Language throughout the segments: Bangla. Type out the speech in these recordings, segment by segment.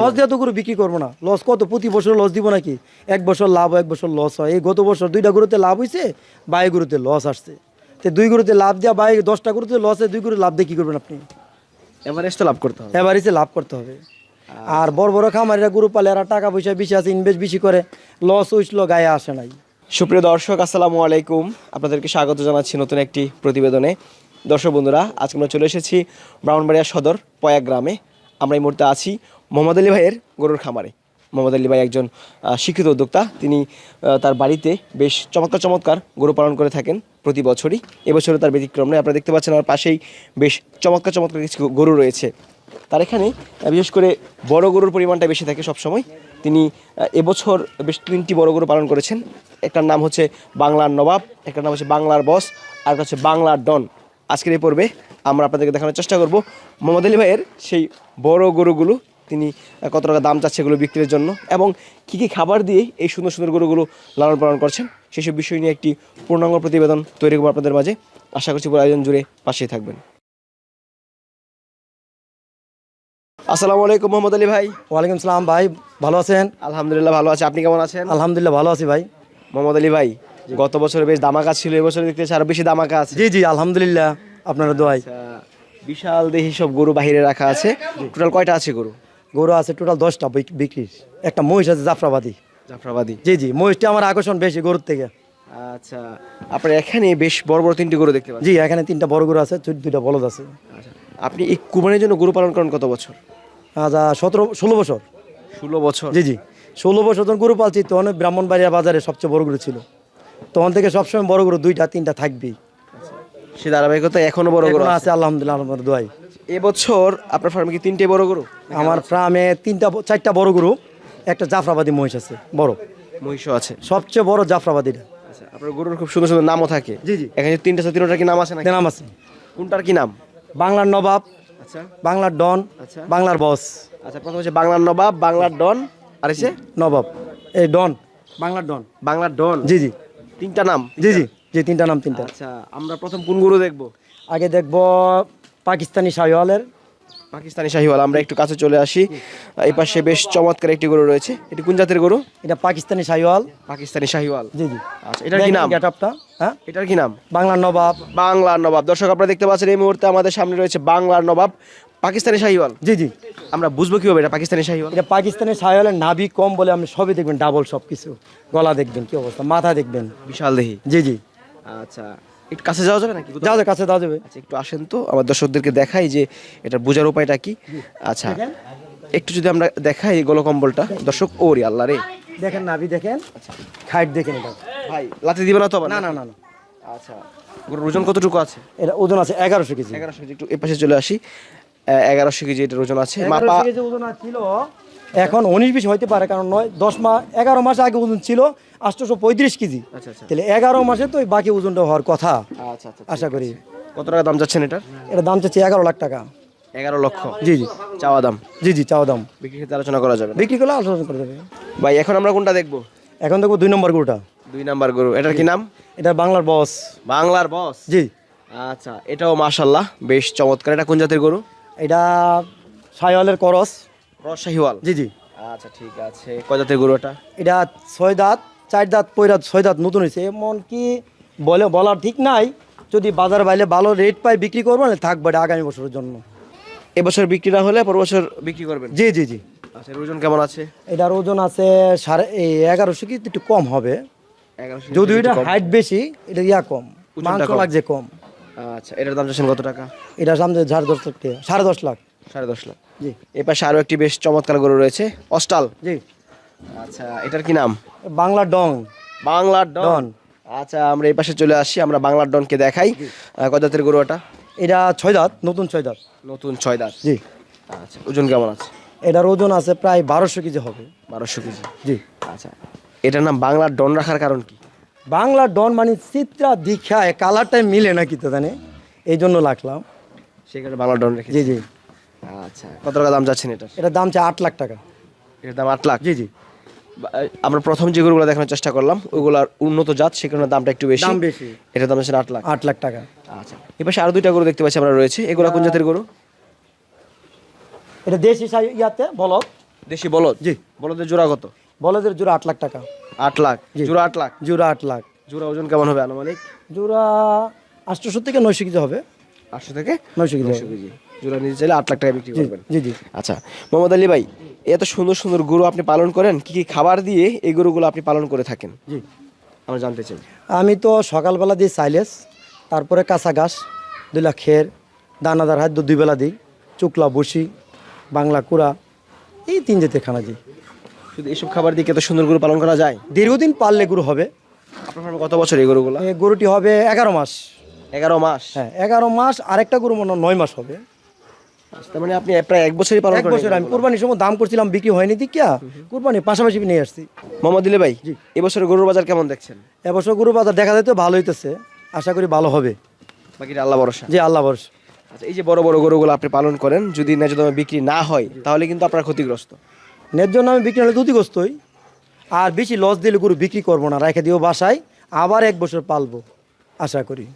লস দিয়ে তো গরু বিক্রি করব না। লস কত? প্রতি বছর লস দিব নাকি? এক বছর লাভ এক বছর লস হয়। এই গত বছর দুইটা গরুতে লাভ হয়েছে বাই গরুতে লস আসছে। তো দুই গরুতে লাভ দেওয়া বাই দশটা গরুতে লসে দুই গরু লাভ দিয়ে কী করবেন আপনি? এভারেজ তো লাভ করতে হবে। এবারে লাভ করতে হবে। আর বড় বড় খামারিরা গরু পালে এরা টাকা পয়সা বেশি আছে ইনভেস্ট বেশি করে। লস হইছিল গায়ে আসে নাই। সুপ্রিয় দর্শক আসসালামু আলাইকুম। আপনাদেরকে স্বাগত জানাচ্ছি নতুন একটি প্রতিবেদনে। দর্শক বন্ধুরা আজকে আমরা চলে এসেছি ব্রাহ্মণবাড়িয়া সদর পয়া গ্রামে। আমরা এই মুহূর্তে আছি মোহাম্মদ আলী ভাইয়ের গরুর খামারে। মোহাম্মদ আলী ভাই একজন শিক্ষিত উদ্যোক্তা। তিনি তার বাড়িতে বেশ চমৎকার চমৎকার গরু পালন করে থাকেন প্রতি বছরই। এবছরও তার ব্যতিক্রম নেই। আপনারা দেখতে পাচ্ছেন আমার পাশেই বেশ চমৎকার চমৎকার কিছু গরু রয়েছে। তার এখানে বিশেষ করে বড় গরুর পরিমাণটা বেশি থাকে সবসময়। তিনি এবছর বেশ তিনটি বড় গরু পালন করেছেন। একটার নাম হচ্ছে বাংলার নবাব, একটার নাম হচ্ছে বাংলার বস, আর একটা হচ্ছে বাংলার ডন। আজকের এই পর্বে আমরা আপনাদেরকে দেখানোর চেষ্টা করব। মোহাম্মদ আলী ভাইয়ের সেই বড় গরুগুলো তিনি কত টাকা দাম চাচ্ছে এগুলো বিক্রির জন্য এবং কী কী খাবার দিয়ে এই সুন্দর সুন্দর গরুগুলো লালন পালন করছেন সেসব বিষয় নিয়ে একটি পূর্ণাঙ্গ প্রতিবেদন তৈরি করব আপনাদের মাঝে। আশা করছি পুরো আয়োজন জুড়ে পাশেই থাকবেন। আসসালামু আলাইকুম মোহাম্মদ আলী ভাই। ওয়ালাইকুম সালাম ভাই ভালো আছেন? আলহামদুলিল্লাহ ভালো আছে। আপনি কেমন আছেন? আলহামদুলিল্লাহ ভালো আছি ভাই। মোহাম্মদ আলী ভাই গত বছরে বেশ দামাকা ছিল এবছর দেখতে আরও বেশি দামাকা আছে। জি জি আলহামদুলিল্লাহ আপনার দোয়াই আচ্ছা, বিশাল দেহি সব গরু বাহিরে রাখা আছে। টোটাল কয়টা আছে গরু? গরু আছে টোটাল দশটা বিক- বিক্রির। একটা মহিষ আছে জাফরাবাদি। জাফরাবাদি। জি জি মহিষটা আমার আকর্ষণ বেশি গরুর থেকে। আচ্ছা আপনার এখানে বেশ বড় বড় তিনটি গরু দেখতে পাচ্ছেন জি এখানে তিনটা বড় গরু আছে দুইটা বলদ আছে। আচ্ছা আপনি এই কুরবানির জন্য গরু পালন করেন কত বছর? আচ্ছা সতেরো ষোলো বছর। ষোলো বছর? জি জি ষোলো বছর যখন গরু পালছি তখন ব্রাহ্মণবাড়িয়া বাজারে সবচেয়ে বড় গরু ছিল। তখন থেকে সবসময় বড় গরু দুইটা তিনটা থাকবেই। সে ধারাবাহিকতা এখনও বড় গরু আছে? আলহামদুলিল্লাহ আমার দোয়াই। এবছর আপনার ফার্মে কি তিনটে বড় গরু? আমার ফার্মে তিনটা চারটা বড় গরু একটা জাফরাবাদি মহিষ আছে বড়। মহিষও আছে। সবচেয়ে বড় জাফরাবাদিটা আচ্ছা আপনার গরুর খুব সুন্দর সুন্দর নামও থাকে। জি, জি। এখানে তিনটা তিনটার কি নাম আছে নাকি? নাম আছে। কোনটার কি নাম? বাংলার নবাব আচ্ছা। বাংলার ডন আচ্ছা। বাংলার বস। আচ্ছা প্রথম হচ্ছে বাংলার নবাব বাংলার ডন আর এসে নবাব। এই ডন বাংলার ডন। বাংলার ডন। জি জি। তিনটা নাম জি জি জি তিনটা নাম তিনটা। আচ্ছা আমরা প্রথম কোন গরু দেখব? আগে দেখব পাকিস্তানি শাহিওয়ালের। পাকিস্তানি শাহিওয়াল আমরা একটু কাছে চলে আসি। এই পাশে বেশ চমৎকার একটি গরু রয়েছে। এটি কোন জাতের গরু? এটা পাকিস্তানি শাহিওয়াল। পাকিস্তানি শাহিওয়াল। জি জি। আচ্ছা এটার কি নাম? গেট আপটা হ্যাঁ? এটার কি নাম? বাংলার নবাব। বাংলার নবাব। দর্শক আপনারা দেখতে পাচ্ছেন এই মুহূর্তে আমাদের সামনে রয়েছে বাংলার নবাব। পাকিস্তানি শাহিওয়াল? জি জি। আমরা বুঝব কীভাবে এটা পাকিস্তানি শাহিওয়াল? এটা পাকিস্তানি শাহিওয়ালের নাভি কম বলে আপনি সবই দেখবেন ডাবল সব কিছু গলা দেখবেন কি অবস্থা মাথা দেখবেন। বিশাল দেহি। জি জি। আচ্ছা একটু কাছে যাওয়া যাবে নাকি? যাওয়া যাও, কাছে যাওয়া যাবে। আচ্ছা একটু আসেন তো আমার দর্শকদেরকে দেখাই যে এটা বোঝার উপায়টা কি। আচ্ছা একটু যদি আমরা দেখাই এই গলকম্বলটা। দর্শক ওরে আল্লাহ রে। দেখেন নাভি দেখেন। হাইট দেখেন এটা। ভাই লাথি দিবে না তো না না না না। আচ্ছা ওজন কতটুকু আছে? এটা ওজন আছে এগারোশো কেজি। এগারোশো কেজি একটু এ পাশে চলে আসি। এগারোশো কেজি এটার ওজন আছে। মাপা ওজন ছিল এখন উনিশ বিশ হইতে পারে কারণ নয় দশ মাস এগারো মাস আগে ওজন ছিল আটশোশো পঁয়ত্রিশ কেজি। আচ্ছা আচ্ছা। তাহলে এগারো মাসে তো বাকি ওজনটা হওয়ার কথা। আচ্ছা আশা করি। কত টাকা দাম যাচ্ছেন এটার? এটা দাম চাচ্ছি এগারো লাখ টাকা। এগারো লক্ষ। জি জি। চাওয়া দাম। জি জি চাওয়া দাম। বিক্রি ক্ষেত্রে আলোচনা করা যাবে বিক্রি করলে আলোচনা করা যাবে। ভাই এখন আমরা কোনটা দেখব? এখন দেখব দুই নম্বর গরুটা। দুই নাম্বার গরু। এটার কি নাম? এটা বাংলার বস। বাংলার বস? জি। আচ্ছা এটাও মাশাল্লাহ বেশ চমৎকার। এটা কোন জাতের গরু? এটা সাইওয়ালের করস। রসাহিওয়াল জি জি। আচ্ছা ঠিক আছে। কয় জাতের গরু এটা? ছয় দাঁত চার দাঁত পয়রাত ছয় দাঁত নতুন হয়েছে। এমন কি বলে বলার ঠিক নাই। যদি বাজার বাইলে ভালো রেট পাই বিক্রি করব না থাকবে এটা আগামী বছরের জন্য। এবছর বিক্রি না হলে পর বছর বিক্রি করবেন? জি জি জি। আচ্ছা ওজন কেমন আছে? এটার ওজন আছে সাড়ে এই এগারোশো কি একটু কম হবে। যদি এটা হাইট বেশি এটা ইয়া কম। মাংস লাগছে কম। আচ্ছা এটার দাম যাচ্ছেন কত টাকা? এটা সামনে সাড়ে দশ লাখ টাকা সাড়ে দশ লাখ। সাড়ে দশ লাখ। জি। এ পাশে আরও একটি বেশ চমৎকার গরু রয়েছে অস্টাল। জি। আচ্ছা এটার কি নাম? বাংলার ডং বাংলার ডন। আচ্ছা আমরা এই পাশে চলে আসি আমরা বাংলার ডনকে দেখাই। কয় গরু এটা? এটা ছয় দাঁত নতুন ছয় দাঁত নতুন ছয় দাঁত জি। আচ্ছা ওজন কেমন আছে? এটার ওজন আছে প্রায় বারোশো কেজি হবে। বারোশো কেজি। জি। আচ্ছা এটার নাম বাংলার ডন রাখার কারণ কি? বাংলার ডন মানে চিত্রা দীক্ষায় কালারটাই মিলে নাকি তো জানে। এই জন্য লাগলাম। সেখানে বাংলার ডন রেখে জি জি। আচ্ছা কত টাকা দাম যাচ্ছেন এটা এটার দাম চাই আট লাখ টাকা। এটার দাম আট লাখ? জি জি। আমরা প্রথম যে গরুগুলো দেখানোর চেষ্টা করলাম ওইগুলার উন্নত জাত সেখানে দামটা একটু বেশি। দাম বেশি। এটার দাম হচ্ছে আট লাখ। আট লাখ টাকা। আচ্ছা এ পাশে আরও দুইটা গরু দেখতে পাচ্ছি আমরা রয়েছে। এগুলো কোন জাতের গরু? এটা দেশি ইয়াতে বলো দেশি বলদ? জি। বলদের জোড়া কত? বলদের জোড়া আট লাখ টাকা। আট লাখ। জোড়া আট লাখ? জোড়া আট লাখ। জোড়া ওজন কেমন হবে আনুমানিক? জোড়া আটশোশো থেকে নয়শো কেজি হবে। আটশো থেকে নয়শো কেজি নয়শো কেজি। জোড়া নিতে চাইলে আট লাখ টাকা বিক্রি করবেন। জি জি। আচ্ছা মোহাম্মদ আলী ভাই এত সুন্দর সুন্দর গরু আপনি পালন করেন কি কি খাবার দিয়ে এই গরুগুলো আপনি পালন করে থাকেন? জি। আমরা জানতে চাই। আমি তো সকালবেলা দিই সাইলেস তারপরে কাঁচা ঘাস দুই লাখ খের দানাদার হাত দুই বেলা দিই চুকলা বসি বাংলা কুড়া এই তিন জাতীয় খানা দিই। শুধু এইসব খাবার দিয়ে এত সুন্দর গরু পালন করা যায়? দীর্ঘদিন পাললে গরু হবে। আপনার ফার্মে কত বছর এই গরুগুলো? গরুটি হবে এগারো মাস। এগারো মাস? হ্যাঁ এগারো মাস আরেকটা গরু মনে হয় নয় মাস হবে। তার মানে আপনি প্রায় এক বছরই পালন এক বছর আমি কোরবানির সময় দাম করছিলাম বিক্রি হয়নি দিকিয়া কোরবানি পাশাপাশি নিয়ে আসছি। মোহাম্মদ আলী ভাই এবছর গরুর বাজার কেমন দেখছেন? এবছর গরু বাজার দেখা যায় তো ভালো হইতেছে। আশা করি ভালো হবে। বাকিটা আল্লাহ ভরসা। যে আল্লাহ বর্ষ আচ্ছা এই যে বড় বড় গরুগুলো আপনি পালন করেন যদি ন্যায্য দামে বিক্রি না হয় তাহলে কিন্তু আপনার ক্ষতিগ্রস্ত। ন্যায্য নামে বিক্রি হলে দুতিগ্রস্তই আর বেশি লস দিলে গরু বিক্রি করব না রেখে দিও বাসায় আবার এক বছর পালবো আশা করি।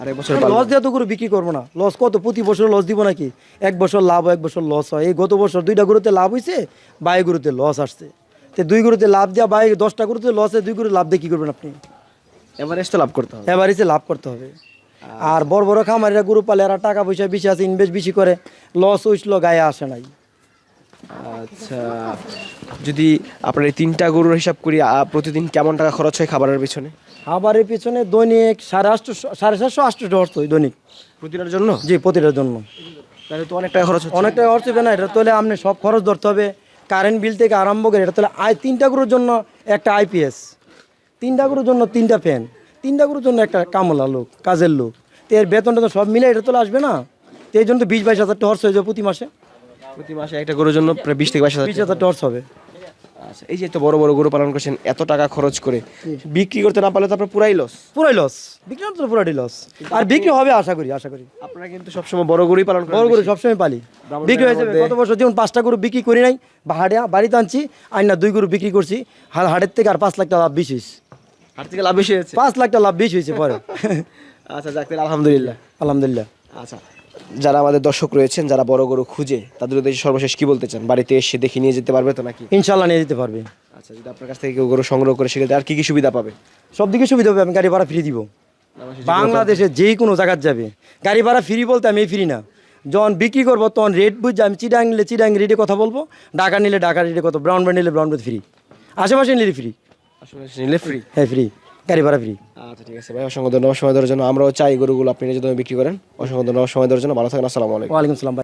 আর এক বছর লস দিয়ে তো গরু বিক্রি করব না। লস কত? প্রতি বছর লস দিব নাকি? এক বছর লাভ এক বছর লস হয়। এই গত বছর দুইটা গরুতে লাভ হয়েছে বাই গরুতে লস আসছে। তো দুই গরুতে লাভ দেওয়া বাই দশটা গরুতে লসে দুই গরু লাভ দিয়ে কী করবেন আপনি? এভারেজ তো লাভ করতে হবে। এবার এসে লাভ করতে হবে। আর বড় বড় খামারিরা গরু পালে এরা টাকা পয়সা বেশি আছে ইনভেস্ট বেশি করে লস হইছিল গায়ে আসে নাই। আচ্ছা যদি আপনার এই তিনটা গরুর হিসাব করি প্রতিদিন কেমন টাকা খরচ হয় খাবারের পিছনে? আবার এর পিছনে দৈনিক সাড়ে আটশো সাড়ে সাতশো আটশো অর্থ দৈনিক। প্রতিটার জন্য? জি প্রতিটার জন্য। তাহলে তো অনেক টাকা খরচ হচ্ছে। অনেকটা অর্থ হবে না এটা তাহলে আপনি সব খরচ ধরতে হবে। কারেন্ট বিল থেকে আরম্ভ করে এটা তাহলে আয় তিনটা গরুর জন্য একটা আইপিএস তিনটা গরুর জন্য তিনটা ফ্যান। তিনটা গরুর জন্য একটা কামলা লোক কাজের লোক। তো এর বেতনটা তো সব মিলে এটা তো আসবে না। তো এই জন্য তো বিশ বাইশ হাজার টর্চ হয়ে যাবে প্রতি মাসে। প্রতি মাসে একটা গরুর জন্য প্রায় বিশ থেকে বাইশ হাজার বিশ হাজার টর্চ হবে। আচ্ছা এই যে এত বড় বড় গরু পালন করছেন এত টাকা খরচ করে বিক্রি করতে না পারলে তো আপনার পুরাই লস পুরাই লস বিক্রি পুরাই লস আর বিক্রি হবে আশা করি আশা করি। আপনারা কিন্তু সবসময় বড় গরুই পালন বড় গরু সবসময় পালি। বিক্রি হয়ে যাবে। গত বছর যেমন পাঁচটা গরু বিক্রি করি নাই হাড়ে বাড়িতে আনছি আর না দুই গরু বিক্রি করছি হাড় হাড়ের থেকে আর পাঁচ লাখ টাকা লাভ বেশি হয়েছে। হাট থেকে লাভ বেশি হয়েছে? পাঁচ লাখ টাকা লাভ বেশি হয়েছে পরে। আচ্ছা যাক আলহামদুলিল্লাহ। আলহামদুলিল্লাহ। আচ্ছা যারা আমাদের দর্শক রয়েছেন যারা বড় গরু খুঁজে তাদের উদ্দেশ্যে সর্বশেষ কি বলতে চান? বাড়িতে এসে দেখে নিয়ে যেতে পারবে তো নাকি? ইনশাল্লাহ নিয়ে যেতে পারবে। আচ্ছা যদি আপনার কাছ থেকে কেউ গরু সংগ্রহ করে সেক্ষেত্রে আর কি কি সুবিধা পাবে? সব দিকে সুবিধা হবে আমি গাড়ি ভাড়া ফ্রি দিব। বাংলাদেশে যে কোনো জায়গার যাবে। গাড়ি ভাড়া ফ্রি বলতে আমি ফ্রি না। যখন বিক্রি করব তখন রেট বুঝে আমি চিডাং নিলে চিডাং রেটে কথা বলব ডাকা নিলে ঢাকা রেটে কত ব্রাউন ব্যান্ড নিলে ব্রাউন ব্যান্ড ফ্রি। আশেপাশে নিলে ফ্রি। আসলে নিলে ফ্রি। হ্যাঁ ফ্রি। গাড়ি ভাড়া ফ্রি আচ্ছা ঠিক আছে ভাই অসংখ্য ধন্যবাদ সময় দেওয়ার জন্য। আমরাও চাই গরুগুলো আপনি যদি বিক্রি করেন। অসংখ্য ধন্যবাদ সময় দেওয়ার জন্য। ভালো থাকেন আসসালামু আলাইকুম। ওয়ালাইকুম সালাম